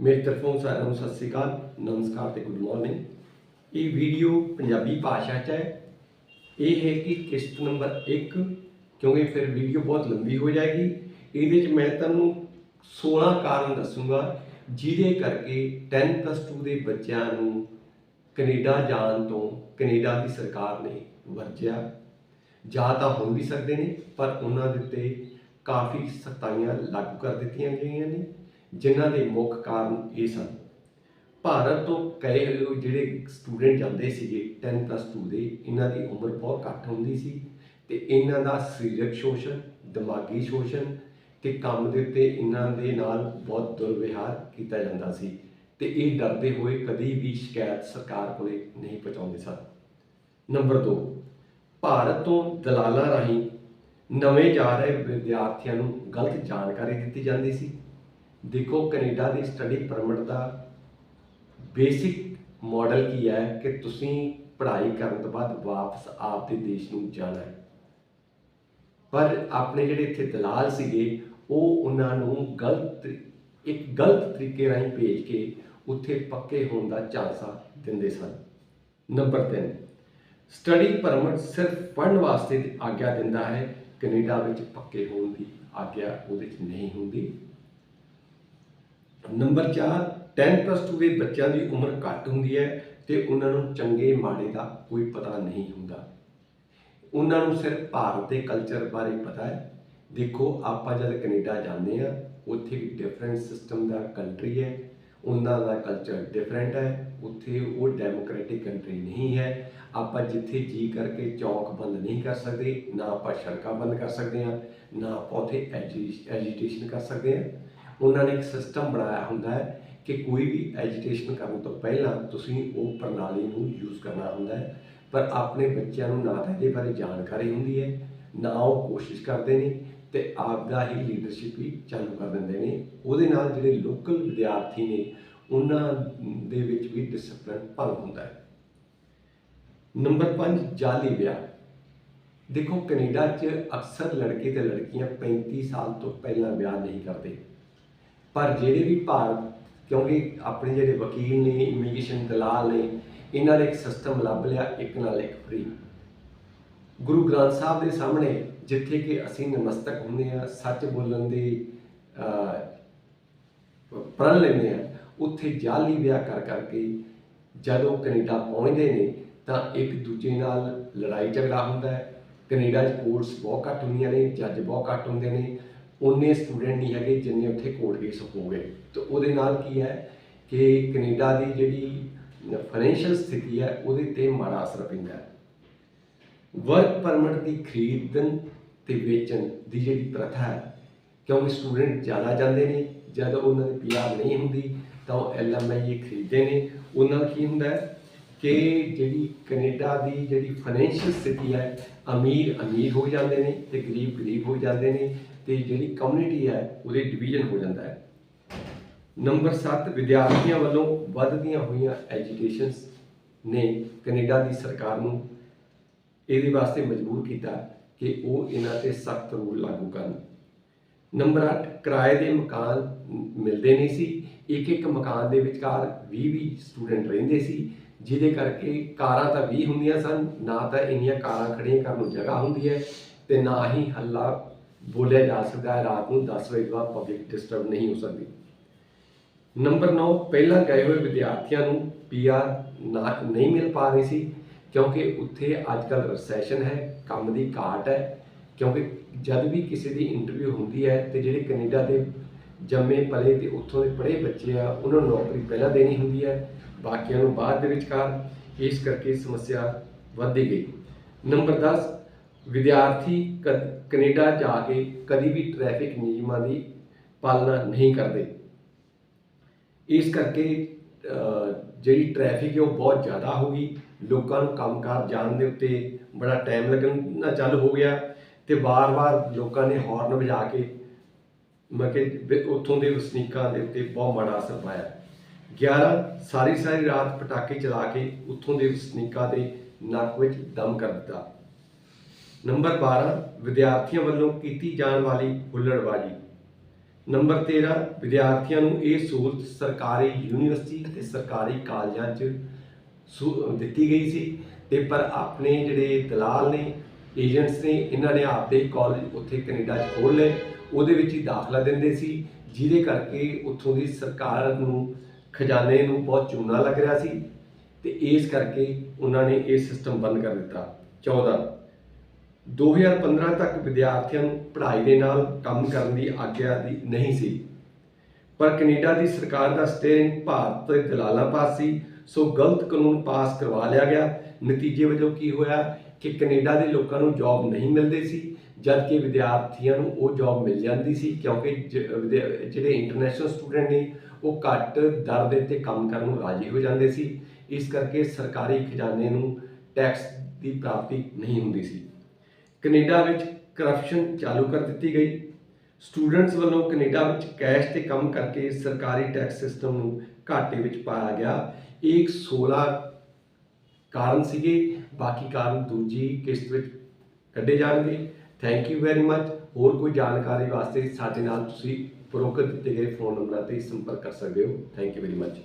ਮੇਰੇ ਤਰਫੋਂ ਸਾਰਿਆਂ ਨੂੰ ਸਤਿ ਸ੍ਰੀ ਅਕਾਲ, ਨਮਸਕਾਰ ਤੇ ਗੁੱਡ ਮਾਰਨਿੰਗ। ਇਹ ਵੀਡੀਓ ਪੰਜਾਬੀ ਭਾਸ਼ਾ 'ਚ ਹੈ। ਇਹ ਹੈ ਕਿ ਕਿਸ਼ਤ ਨੰਬਰ 1 ਕਿਉਂਕਿ ਫਿਰ ਵੀਡੀਓ ਬਹੁਤ ਲੰਬੀ ਹੋ ਜਾਏਗੀ। ਇਹਦੇ 'ਚ ਮੈਂ ਤੁਹਾਨੂੰ 16 ਕਾਰਨ ਦੱਸੂਗਾ, ਜਿਹਦੇ ਕਰਕੇ 10 2 ਦੇ ਬੱਚਿਆਂ ਨੂੰ ਕੈਨੇਡਾ ਜਾਣ ਤੋਂ ਕੈਨੇਡਾ ਦੀ ਸਰਕਾਰ ਨੇ ਵਰਜਿਆ। ਜਾਂ ਤਾਂ ਹੋ ਵੀ ਸਕਦੇ ਨੇ, ਪਰ ਉਹਨਾਂ ਦੇ ਉੱਤੇ ਕਾਫੀ ਸਖਤਾਈਆਂ ਲਾਗੂ ਕਰ ਦਿੱਤੀਆਂ ਗਈਆਂ ਨੇ। ਜਿਨ੍ਹਾਂ ਦੇ ਮੁੱਖ ਕਾਰਨ ਇਹ ਸਨ। ਭਾਰਤ ਤੋਂ ਕਹੇ ਹੋਏ ਜਿਹੜੇ ਸਟੂਡੈਂਟ ਜਾਂਦੇ ਸੀਗੇ 10 2 ਦੇ, ਇਹਨਾਂ ਦੀ ਉਮਰ ਬਹੁਤ ਘੱਟ ਹੁੰਦੀ ਸੀ ਤੇ ਇਹਨਾਂ ਦਾ ਸਰੀਰਕ ਸ਼ੋਸ਼ਣ, ਦਿਮਾਗੀ ਸ਼ੋਸ਼ਣ ਤੇ ਕੰਮ ਦੇ ਉੱਤੇ ਇਹਨਾਂ ਦੇ ਨਾਲ ਬਹੁਤ ਦੁਰਵਿਹਾਰ ਕੀਤਾ ਜਾਂਦਾ ਸੀ ਤੇ ਇਹ ਡਰਦੇ ਹੋਏ ਕਦੀ ਵੀ ਸ਼ਿਕਾਇਤ ਸਰਕਾਰ ਕੋਲੇ ਨਹੀਂ ਪਹੁੰਚਾਉਂਦੇ ਸਨ। ਨੰਬਰ 2 ਭਾਰਤ ਤੋਂ ਦਲਾਲਾਂ ਰਾਹੀਂ ਨਵੇਂ ਜਾ ਰਹੇ ਵਿਦਿਆਰਥੀਆਂ ਨੂੰ ਗਲਤ ਜਾਣਕਾਰੀ ਦਿੱਤੀ ਜਾਂਦੀ ਸੀ। ਦੇਖੋ, ਕੈਨੇਡਾ ਦੀ ਸਟੱਡੀ ਪਰਮਿਟ ਦਾ ਬੇਸਿਕ ਮਾਡਲ ਕੀ ਹੈ ਕਿ ਤੁਸੀਂ ਪੜ੍ਹਾਈ ਕਰਨ ਤੋਂ ਬਾਅਦ ਵਾਪਸ ਆਪਦੇ ਦੇਸ਼ ਨੂੰ ਜਾਣਾ ਹੈ। ਪਰ ਆਪਣੇ ਜਿਹੜੇ ਇੱਥੇ ਦਲਾਲ ਸੀਗੇ, ਉਹ ਉਹਨਾਂ ਨੂੰ ਗਲਤ, ਇੱਕ ਗਲਤ ਤਰੀਕੇ ਰਾਹੀਂ ਭੇਜ ਕੇ ਉੱਥੇ ਪੱਕੇ ਹੋਣ ਦਾ ਝਾਂਸਾ ਦਿੰਦੇ ਸਨ। ਨੰਬਰ 3 ਸਟੱਡੀ ਪਰਮਿਟ ਸਿਰਫ ਪੜ੍ਹਨ ਵਾਸਤੇ ਆਗਿਆ ਦਿੰਦਾ ਹੈ। ਕੈਨੇਡਾ ਵਿੱਚ ਪੱਕੇ ਹੋਣ ਦੀ ਆਗਿਆ ਉਹਦੇ 'ਚ ਨਹੀਂ ਹੁੰਦੀ। ਨੰਬਰ 4 10 2 ਦੇ ਬੱਚਿਆਂ ਦੀ ਉਮਰ ਘੱਟ ਹੁੰਦੀ ਹੈ ਤੇ ਉਹਨਾਂ ਨੂੰ ਚੰਗੇ ਮਾੜੇ ਦਾ ਕੋਈ ਪਤਾ ਨਹੀਂ ਹੁੰਦਾ। ਉਹਨਾਂ ਨੂੰ ਸਿਰਫ ਭਾਰਤ ਦੇ ਕਲਚਰ ਬਾਰੇ ਪਤਾ ਹੈ। ਦੇਖੋ, ਆਪਾਂ ਜਦ ਕੈਨੇਡਾ ਜਾਂਦੇ ਆ ਉੱਥੇ ਵੀ ਡਿਫਰੈਂਟ ਸਿਸਟਮ ਦਾ ਕੰਟਰੀ ਹੈ, ਉਹਨਾਂ ਦਾ ਕਲਚਰ ਡਿਫਰੈਂਟ ਹੈ, ਉੱਥੇ ਉਹ ਡੈਮੋਕ੍ਰੈਟਿਕ ਕੰਟਰੀ ਨਹੀਂ ਹੈ। ਆਪਾਂ ਜਿੱਥੇ ਜੀ ਕਰਕੇ ਚੌਕ ਬੰਦ ਨਹੀਂ ਕਰ ਸਕਦੇ, ਨਾ ਆਪਾਂ ਸੜਕਾਂ ਬੰਦ ਕਰ ਸਕਦੇ ਹਾਂ, ਨਾ ਆਪਾਂ ਉੱਥੇ ਐਜੀਟੇਸ਼ਨ ਕਰ ਸਕਦੇ ਹਾਂ। ਉਹਨਾਂ ਨੇ ਇੱਕ ਸਿਸਟਮ ਬਣਾਇਆ ਹੁੰਦਾ ਹੈ ਕਿ ਕੋਈ ਵੀ ਐਜੀਟੇਸ਼ਨ ਕਰਨ ਤੋਂ ਪਹਿਲਾਂ ਤੁਸੀਂ ਉਹ ਪ੍ਰਣਾਲੀ ਨੂੰ ਯੂਜ਼ ਕਰਨਾ ਹੁੰਦਾ ਹੈ, ਪਰ ਆਪਣੇ ਬੱਚਿਆਂ ਨੂੰ ਨਾ ਤਾਂ ਇਹਦੇ ਬਾਰੇ ਜਾਣਕਾਰੀ ਹੁੰਦੀ ਹੈ, ਨਾ ਉਹ ਕੋਸ਼ਿਸ਼ ਕਰਦੇ ਨੇ ਤੇ ਆਪਦਾ ਹੀ ਲੀਡਰਸ਼ਿਪ ਹੀ ਚਾਲੂ ਕਰ ਦਿੰਦੇ ਨੇ। ਉਹਦੇ ਨਾਲ ਜਿਹੜੇ ਲੋਕਲ ਵਿਦਿਆਰਥੀ ਨੇ, ਉਹਨਾਂ ਦੇ ਵਿੱਚ ਵੀ ਡਿਸਪਲਿਨ ਭੰਗ ਹੁੰਦਾ ਹੈ। ਨੰਬਰ 5 ਜਾਲੀ ਵਿਆਹ। ਦੇਖੋ, ਕੈਨੇਡਾ 'ਚ ਅਕਸਰ ਲੜਕੇ ਤੇ ਲੜਕੀਆਂ 35 ਸਾਲ ਤੋਂ ਪਹਿਲਾਂ ਵਿਆਹ ਨਹੀਂ ਕਰਦੇ। ਪਰ ਜਿਹੜੇ ਵੀ ਭਾਰਤ ਕਿਉਂਕਿ ਆਪਣੇ ਜਿਹੜੇ ਵਕੀਲ ਨੇ ਇਮੀਗ੍ਰੇਸ਼ਨ ਦਲਾਲ ਨੇ, ਇਹਨਾਂ ਨੇ ਇੱਕ ਸਿਸਟਮ ਲੱਭ ਲਿਆ ਇੱਕ ਨਾਲ ਇੱਕ ਫ੍ਰੀ ਗੁਰੂ ਗ੍ਰੰਥ ਸਾਹਿਬ ਦੇ ਸਾਹਮਣੇ ਜਿੱਥੇ ਕਿ ਅਸੀਂ ਨਮਸਤਕ ਹੁੰਦੇ ਆ ਸੱਚ ਬੋਲਣ ਦੀ ਪ੍ਰਣ ਲੈਂਦੇ ਆ ਉੱਥੇ ਜਾਲੀ ਵਿਆਹ ਕਰ ਕਰਕੇ ਜਦੋਂ ਕੈਨੇਡਾ ਪਹੁੰਚਦੇ ਨੇ, ਤਾਂ ਇੱਕ ਦੂਜੇ ਨਾਲ ਲੜਾਈ ਝਗੜਾ ਹੁੰਦਾ ਹੈ। ਕੈਨੇਡਾ 'ਚ ਕੋਰਟਸ ਬਹੁਤ ਘੱਟ ਹੁੰਦੀਆਂ ਨੇ ਜੱਜ ਬਹੁਤ ਘੱਟ ਹੁੰਦੇ ਨੇ। ਉਨੇ ਸਟੂਡੈਂਟ ਨਹੀਂ ਹੈਗੇ ਜਿੰਨੇ ਉੱਥੇ ਕੋਰਟ ਕੇਸ ਹੋ। ਗਏ ਤੇ ਉਹਦੇ ਨਾਲ ਕੀ ਹੈ ਕਿ ਕੈਨੇਡਾ ਦੀ ਜਿਹੜੀ ਫਾਈਨੈਂਸ਼ੀਅਲ ਸਥਿਤੀ ਹੈ, ਉਹਦੇ ਤੇ ਮਾੜਾ ਅਸਰ ਪੈਂਦਾ ਹੈ। ਵਰਕ ਪਰਮਿਟ ਦੀ ਖਰੀਦਣ ਤੇ ਵੇਚਣ ਦੀ ਜਿਹੜੀ ਪ੍ਰਥਾ ਹੈ ਕਿਉਂਕਿ ਸਟੂਡੈਂਟ ਜ਼ਿਆਦਾ ਜਾਂਦੇ ਨੇ, ਜਦ ਉਹਨਾਂ ਦੀ ਪੀਆਰ ਨਹੀਂ ਹੁੰਦੀ, ਤਾਂ ਉਹ ਐਲਐਮਆਈ ਖਰੀਦਦੇ ਨੇ। ਉਹਨਾਂ ਨਾਲ ਕੀ ਹੁੰਦਾ ਹੈ ਕਿ ਜਿਹੜੀ ਕੈਨੇਡਾ ਦੀ ਜਿਹੜੀ ਫਾਈਨੈਂਸ਼ੀਅਲ ਸਥਿਤੀ ਹੈ, ਅਮੀਰ ਅਮੀਰ ਹੋ ਜਾਂਦੇ ਨੇ ਤੇ ਗਰੀਬ ਗਰੀਬ ਹੋ ਜਾਂਦੇ ਨੇ। ਤੇ ਜਿਹੜੀ ਕਮਿਊਨਿਟੀ ਹੈ, ਉਹਦੇ ਡਿਵੀਜ਼ਨ ਹੋ ਜਾਂਦਾ ਹੈ। ਨੰਬਰ 7 ਵਿਦਿਆਰਥੀਆਂ ਵੱਲੋਂ ਵੱਧਦੀਆਂ ਹੋਈਆਂ ਐਜੂਕੇਸ਼ਨਸ ਨੇ ਕੈਨੇਡਾ ਦੀ ਸਰਕਾਰ ਨੂੰ ਇਹਦੇ ਵਾਸਤੇ ਮਜਬੂਰ ਕੀਤਾ ਕਿ ਉਹ ਇਹਨਾਂ ਤੇ ਸਖਤ ਰੂਲ ਲਾਗੂ ਕਰਨ। ਨੰਬਰ 8 ਕਿਰਾਏ ਦੇ ਮਕਾਨ ਮਿਲਦੇ ਨਹੀਂ ਸੀ। ਇੱਕ ਇੱਕ ਮਕਾਨ ਦੇ ਵਿਚਕਾਰ 20 20 ਸਟੂਡੈਂਟ ਰਹਿੰਦੇ ਸੀ, ਜਿਹਦੇ ਕਰਕੇ ਕਾਰਾਂ ਤਾਂ 20 ਹੁੰਦੀਆਂ ਸਨ, ਨਾ ਤਾਂ ਇੰਨੀਆਂ ਕਾਰਾਂ ਖੜੀਆਂ ਕਰਨ ਨੂੰ ਜਗ੍ਹਾ ਹੁੰਦੀ ਹੈ ਤੇ ਨਾ ਹੀ ਹੱਲਾ ਬੋਲਿਆ ਜਾ ਸਕਦਾ ਹੈ, ਰਾਤ ਨੂੰ 10 ਵਜੇ ਤੋਂ ਬਾਅਦ ਪਬਲਿਕ ਡਿਸਟਰਬ ਨਹੀਂ ਹੋ ਸਕਦੀ। ਨੰਬਰ 9 ਪਹਿਲਾਂ ਗਏ ਹੋਏ ਵਿਦਿਆਰਥੀਆਂ ਨੂੰ ਪੀਆਰ ਨਾ ਨਹੀਂ ਮਿਲ ਪਾ ਰਹੀ ਸੀ, ਕਿਉਂਕਿ ਉੱਥੇ ਅੱਜ ਅੱਜਕੱਲ ਰੈਸੈਸ਼ਨ ਹੈ, ਕੰਮ ਦੀ ਘਾਟ ਹੈ, ਕਿਉਂਕਿ ਜਦ ਵੀ ਕਿਸੇ ਦੀ ਇੰਟਰਵਿਊ ਹੁੰਦੀ ਹੈ ਤੇ ਜਿਹੜੇ ਕੈਨੇਡਾ ਦੇ ਜੰਮੇ ਪਲੇ ਤੇ ਉੱਥੋਂ ਦੇ ਪੜ੍ਹੇ ਬੱਚੇ ਆ, ਉਹਨਾਂ ਨੂੰ ਨੌਕਰੀ ਪਹਿਲਾਂ ਦੇਣੀ ਹੁੰਦੀ ਹੈ, ਬਾਕੀਆਂ ਨੂੰ ਬਾਅਦ ਦੇ ਵਿਚਕਾਰ। ਇਸ ਕਰਕੇ ਸਮੱਸਿਆ ਵੱਧਦੀ ਗਈ। ਨੰਬਰ 10 ਵਿਦਿਆਰਥੀ ਕਦ- ਕੈਨੇਡਾ ਜਾ ਕੇ ਕਦੀ ਵੀ ਟ੍ਰੈਫਿਕ ਨਿਯਮਾਂ ਦੀ ਪਾਲਣਾ ਨਹੀਂ ਕਰਦੇ। ਇਸ ਕਰਕੇ ਜਿਹੜੀ ਟ੍ਰੈਫਿਕ ਹੈ ਉਹ ਬਹੁਤ ਜ਼ਿਆਦਾ ਹੋ ਗਈ। ਲੋਕਾਂ ਨੂੰ ਕੰਮਕਾਰ ਜਾਣ ਦੇ ਉੱਤੇ ਬੜਾ ਟਾਈਮ ਲੱਗਣਾ ਚੱਲ ਹੋ ਗਿਆ ਤੇ ਵਾਰ-ਵਾਰ ਲੋਕਾਂ ਨੇ ਹਾਰਨ ਵਜਾ ਕੇ ਮੈਂ ਕਿ ਉੱਥੋਂ ਦੇ ਵਸਨੀਕਾਂ ਦੇ ਉੱਤੇ ਬਹੁਤ ਮਾੜਾ ਅਸਰ ਪਾਇਆ। 11 ਸਾਰੀ ਸਾਰੀ ਰਾਤ ਪਟਾਕੇ ਚਲਾ ਕੇ ਉੱਥੋਂ ਦੇ ਵਸਨੀਕਾਂ ਦੇ ਨੱਕ ਵਿੱਚ ਦਮ ਕਰ ਦਿੱਤਾ। ਨੰਬਰ 12 ਵਿਦਿਆਰਥੀਆਂ ਵੱਲੋਂ ਕੀਤੀ ਜਾਣ ਵਾਲੀ ਹੁੱਲੜਬਾਜ਼ੀ। ਨੰਬਰ 13 ਵਿਦਿਆਰਥੀਆਂ ਨੂੰ ਇਹ ਸਹੂਲਤ ਸਰਕਾਰੀ ਯੂਨੀਵਰਸਿਟੀ ਤੇ ਸਰਕਾਰੀ ਕਾਲਜਾਂ 'ਚ ਸਹੂ- ਦਿੱਤੀ ਗਈ ਸੀ ਤੇ ਪਰ ਆਪਣੇ ਜਿਹੜੇ ਦਲਾਲ ਨੇ, ਏਜੰਟਸ ਨੇ, ਇਹਨਾਂ ਨੇ ਆਪਦੇ ਕਾਲਜ ਉੱਥੇ ਕੈਨੇਡਾ 'ਚ ਖੋਲ੍ਹ ਲਏ। ਉਹਦੇ ਵਿੱਚ ਹੀ ਦਾਖਲਾ ਦਿੰਦੇ ਸੀ, ਜਿਹਦੇ ਕਰਕੇ ਉੱਥੋਂ ਦੀ ਸਰਕਾਰ ਨੂੰ ਖਜ਼ਾਨੇ ਨੂੰ ਬਹੁਤ ਚੂਨਾ ਲੱਗ ਰਿਹਾ ਸੀ ਤੇ ਇਸ ਕਰਕੇ ਉਹਨਾਂ ਨੇ ਇਹ ਸਿਸਟਮ ਬੰਦ ਕਰ ਦਿੱਤਾ। 14 2015 ਤੱਕ ਵਿਦਿਆਰਥੀਆਂ ਨੂੰ ਪੜ੍ਹਾਈ ਦੇ ਨਾਲ ਕੰਮ ਕਰਨ ਦੀ ਆਗਿਆ ਦੀ ਨਹੀਂ ਸੀ। ਪਰ ਕੈਨੇਡਾ ਦੀ ਸਰਕਾਰ ਦਾ ਸਟੀਅਰਿੰਗ ਭਾਰਤ ਦੇ ਦਲਾਲਾਂ ਪਾਸ ਸੀ, ਸੋ ਗਲਤ ਕਾਨੂੰਨ ਪਾਸ ਕਰਵਾ ਲਿਆ ਗਿਆ। ਨਤੀਜੇ ਵਜੋਂ ਕੀ ਹੋਇਆ ਕਿ ਕੈਨੇਡਾ ਦੇ ਲੋਕਾਂ ਨੂੰ ਜੌਬ ਨਹੀਂ ਮਿਲਦੀ ਸੀ, ਜਦਕਿ ਵਿਦਿਆਰਥੀਆਂ ਨੂੰ ਉਹ ਜੌਬ ਮਿਲ ਜਾਂਦੀ ਸੀ, ਕਿਉਂਕਿ ਜ- ਵਿਦਿਆ- ਜਿਹੜੇ ਇੰਟਰਨੈਸ਼ਨਲ ਸਟੂਡੈਂਟ ਨੇ, ਉਹ ਘੱਟ ਦਰ ਦੇ ਤੇ ਕੰਮ ਕਰਨ ਨੂੰ ਰਾਜੀ ਹੋ ਜਾਂਦੇ ਸੀ। ਇਸ ਕਰਕੇ ਸਰਕਾਰੀ ਖਜ਼ਾਨੇ ਨੂੰ ਟੈਕਸ ਦੀ ਪ੍ਰਾਪਤੀ ਨਹੀਂ ਹੁੰਦੀ ਸੀ। ਕੈਨੇਡਾ ਵਿੱਚ ਕਰਪਸ਼ਨ ਚਾਲੂ ਕਰ ਦਿੱਤੀ ਗਈ। ਸਟੂਡੈਂਟਸ ਵੱਲੋਂ ਕੈਨੇਡਾ ਵਿੱਚ ਕੈਸ਼ ਤੇ ਕੰਮ ਕਰਕੇ ਸਰਕਾਰੀ ਟੈਕਸ ਸਿਸਟਮ ਨੂੰ ਘਾਟੇ ਵਿੱਚ ਪਾਇਆ ਗਿਆ। ਇਹ 16 ਕਾਰਨ ਸੀਗੇ, ਬਾਕੀ ਕਾਰਨ ਦੂਜੀ ਕਿਸ਼ਤ ਵਿੱਚ ਕੱਢੇ ਜਾਣਗੇ। ਥੈਂਕ ਯੂ ਵੈਰੀ ਮਚ ਹੋਰ ਕੋਈ ਜਾਣਕਾਰੀ ਵਾਸਤੇ ਸਾਡੇ ਨਾਲ ਤੁਸੀਂ ਪ੍ਰੋਕਰ ਦਿੱਤੇ ਗਏ ਫੋਨ ਨੰਬਰਾਂ ਤੇ ਸੰਪਰਕ ਕਰ ਸਕਦੇ ਹੋ। Thank you very much